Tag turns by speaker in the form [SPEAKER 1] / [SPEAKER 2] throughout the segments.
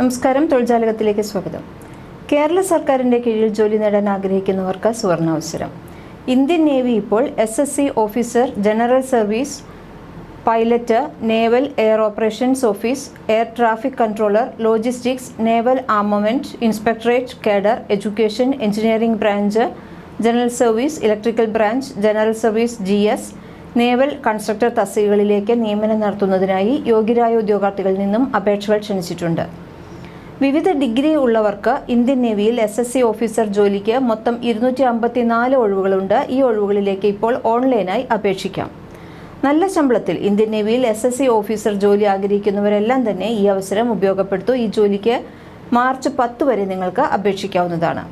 [SPEAKER 1] നമസ്കാരം. തൊഴിൽജാലകത്തിലേക്ക് സ്വാഗതം. കേരള സർക്കാരിന്റെ കീഴിൽ ജോലി നേടാൻ ആഗ്രഹിക്കുന്നവർക്ക് സുവർണാവസരം. ഇന്ത്യൻ നേവി ഇപ്പോൾ S S C officer general service pilot naval air operations office air traffic controller logistics naval armament inspectorate cadre education engineering branch general service electrical branch general service G S naval constructor തസ്തികകളിലേക്ക് നിയമനം നടത്തുന്നതിനായി യോഗ്യരായ ഉദ്യോഗാർത്ഥികളിൽ നിന്നും അപേക്ഷകൾ ക്ഷണിച്ചിട്ടുണ്ട്. വിവിധ degree ഉള്ളവർക്ക് Indian നേവിയിൽ S S C officer ജോലിക്ക് മൊത്തം ഇരുന്നൂറ്റി അമ്പത്തിനാല് ഒഴിവുകളുണ്ട്. ഈ ഒഴിവുകളിലേക്ക് ഇപ്പോൾ ഓൺലൈനായി അപേക്ഷിക്കാം. നല്ല ശമ്പളത്തിൽ ഇന്ത്യൻ നേവിയിൽ എസ് എസ് സി ഓഫീസർ ജോലി ആഗ്രഹിക്കുന്നവരെല്ലാം തന്നെ ഈ അവസരം ഉപയോഗപ്പെടുത്തു. ഈ ജോലിക്ക് മാർച്ച് പത്ത് വരെ നിങ്ങൾക്ക് അപേക്ഷിക്കാവുന്നതാണ്.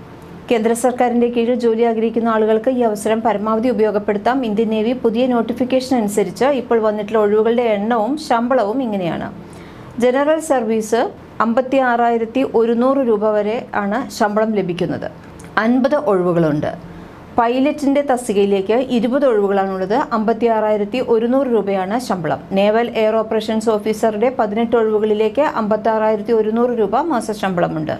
[SPEAKER 1] കേന്ദ്ര സർക്കാരിന്റെ കീഴിൽ ജോലി ആഗ്രഹിക്കുന്ന ആളുകൾക്ക് ഈ അവസരം പരമാവധി ഉപയോഗപ്പെടുത്താം. ഇന്ത്യൻ നേവി പുതിയ നോട്ടിഫിക്കേഷൻ അനുസരിച്ച് ഇപ്പോൾ വന്നിട്ടുള്ള ഒഴിവുകളുടെ എണ്ണവും ശമ്പളവും ഇങ്ങനെയാണ്. ജനറൽ സർവീസ് അമ്പത്തി ആറായിരത്തി ഒരുന്നൂറ് രൂപ വരെ ആണ് ശമ്പളം ലഭിക്കുന്നത്. അൻപത് ഒഴിവുകളുണ്ട്. പൈലറ്റിന്റെ തസ്തികയിലേക്ക് ഇരുപത് ഒഴിവുകളാണുള്ളത്. അമ്പത്തി ആറായിരത്തി ഒരുന്നൂറ് രൂപയാണ് ശമ്പളം. നേവൽ എയർ ഓപ്പറേഷൻസ് ഓഫീസറുടെ പതിനെട്ട് ഒഴിവുകളിലേക്ക് അമ്പത്തി ആറായിരത്തി ഒരുന്നൂറ് രൂപ മാസ ശമ്പളമുണ്ട്.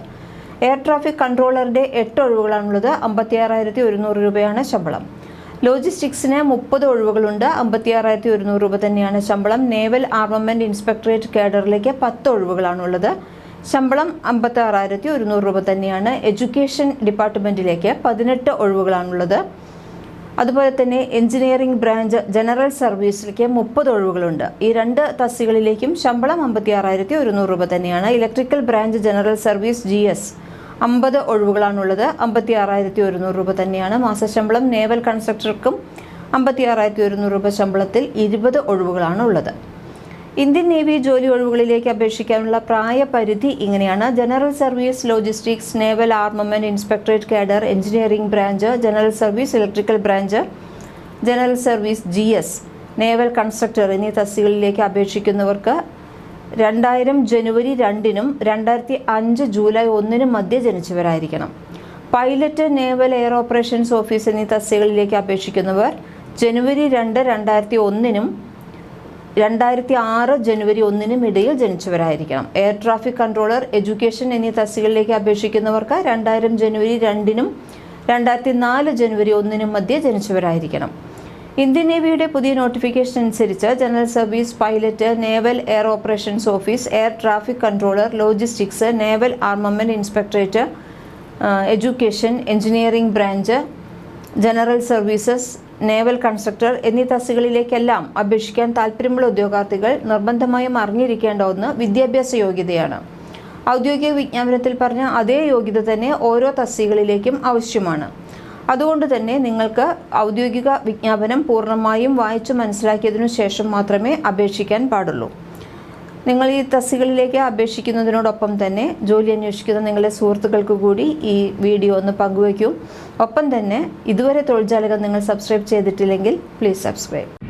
[SPEAKER 1] എയർ ട്രാഫിക് കൺട്രോളറുടെ എട്ട് ഒഴിവുകളാണുള്ളത്. അമ്പത്തി ആറായിരത്തി ഒരുന്നൂറ് രൂപയാണ് ശമ്പളം. ലോജിസ്റ്റിക്സിന് മുപ്പത് ഒഴിവുകളുണ്ട്. അമ്പത്തി ആറായിരത്തി ഒരുന്നൂറ് രൂപ തന്നെയാണ് ശമ്പളം. നേവൽ ആർമമെന്റ് ഇൻസ്പെക്ടറേറ്റ് കേഡറിലേക്ക് പത്ത് ഒഴിവുകളാണുള്ളത്. ശമ്പളം അമ്പത്തി ആറായിരത്തി ഒരുന്നൂറ് രൂപ തന്നെയാണ് എഡ്യൂക്കേഷൻ ഡിപ്പാർട്ട്മെന്റിലേക്ക് പതിനെട്ട് ഒഴിവുകളാണുള്ളത്. അതുപോലെ തന്നെ എഞ്ചിനീയറിംഗ് ബ്രാഞ്ച് ജനറൽ സർവീസിലേക്ക് മുപ്പത് ഒഴിവുകളുണ്ട്. ഈ രണ്ട് തസ്തികളിലേക്കും ശമ്പളം അമ്പത്തി ആറായിരത്തി ഒരുന്നൂറ് രൂപ തന്നെയാണ് electrical branch general service G S അമ്പത് ഒഴിവുകളാണുള്ളത്. അമ്പത്തി ആറായിരത്തി ഒരുന്നൂറ് രൂപ തന്നെയാണ് മാസശമ്പളം. നേവൽ കൺസ്ട്രക്ടർക്കും അമ്പത്തി ആറായിരത്തി ഒരുന്നൂറ് രൂപ ശമ്പളത്തിൽ ഇരുപത് ഒഴിവുകളാണ് ഉള്ളത് ഇന്ത്യൻ നേവി ജോലി ഒഴിവുകളിലേക്ക് അപേക്ഷിക്കാനുള്ള പ്രായപരിധി ഇങ്ങനെയാണ്. General service logistics naval armament inspectorate cadre engineering branch general service electrical branch general service G S naval constructor എന്നീ തസ്തികളിലേക്ക് അപേക്ഷിക്കുന്നവർക്ക് രണ്ടായിരം ജനുവരി രണ്ടിനും രണ്ടായിരത്തി അഞ്ച് ജൂലൈ ഒന്നിനും മധ്യ ജനിച്ചവരായിരിക്കണം. Pilot naval air operations office എന്നീ തസ്തികളിലേക്ക് അപേക്ഷിക്കുന്നവർ ജനുവരി രണ്ട് രണ്ടായിരത്തി ഒന്നിനും രണ്ടായിരത്തി ആറ് ജനുവരി ഒന്നിനും ഇടയിൽ ജനിച്ചവരായിരിക്കണം. എയർ ട്രാഫിക് കൺട്രോളർ എഡ്യൂക്കേഷൻ എന്നീ തസ്തികളിലേക്ക് അപേക്ഷിക്കുന്നവർക്ക് രണ്ടായിരം ജനുവരി രണ്ടിനും രണ്ടായിരത്തി നാല് ജനുവരി ഒന്നിനും മധ്യ ജനിച്ചവരായിരിക്കണം. ഇന്ത്യൻ നേവിയുടെ പുതിയ നോട്ടിഫിക്കേഷൻ അനുസരിച്ച് general service pilot naval air operations office air traffic controller logistics naval armament inspectorate education engineering branch general services naval constructor എന്നീ തസ്തികളിലേക്കെല്ലാം അപേക്ഷിക്കാൻ താൽപ്പര്യമുള്ള ഉദ്യോഗാർത്ഥികൾ നിർബന്ധമായും അറിഞ്ഞിരിക്കേണ്ട ഒന്ന് വിദ്യാഭ്യാസ യോഗ്യതയാണ്. ഔദ്യോഗിക വിജ്ഞാപനത്തിൽ പറഞ്ഞ അതേ യോഗ്യത തന്നെ ഓരോ തസ്തികളിലേക്കും ആവശ്യമാണ്. അതുകൊണ്ട് തന്നെ നിങ്ങൾക്ക് ഔദ്യോഗിക വിജ്ഞാപനം പൂർണമായും വായിച്ചു മനസ്സിലാക്കിയതിനു ശേഷം മാത്രമേ അപേക്ഷിക്കാൻ പാടുള്ളൂ. നിങ്ങൾ ഈ തസ്തികളിലേക്ക് അപേക്ഷിക്കുന്നതിനോടൊപ്പം തന്നെ ജോലി അന്വേഷിക്കുന്ന നിങ്ങളുടെ സുഹൃത്തുക്കൾക്ക് കൂടി ഈ വീഡിയോ ഒന്ന് പങ്കുവയ്ക്കും. ഒപ്പം തന്നെ ഇതുവരെ തൊഴിൽജാലകം നിങ്ങൾ സബ്സ്ക്രൈബ് ചെയ്തിട്ടില്ലെങ്കിൽ പ്ലീസ് സബ്സ്ക്രൈബ്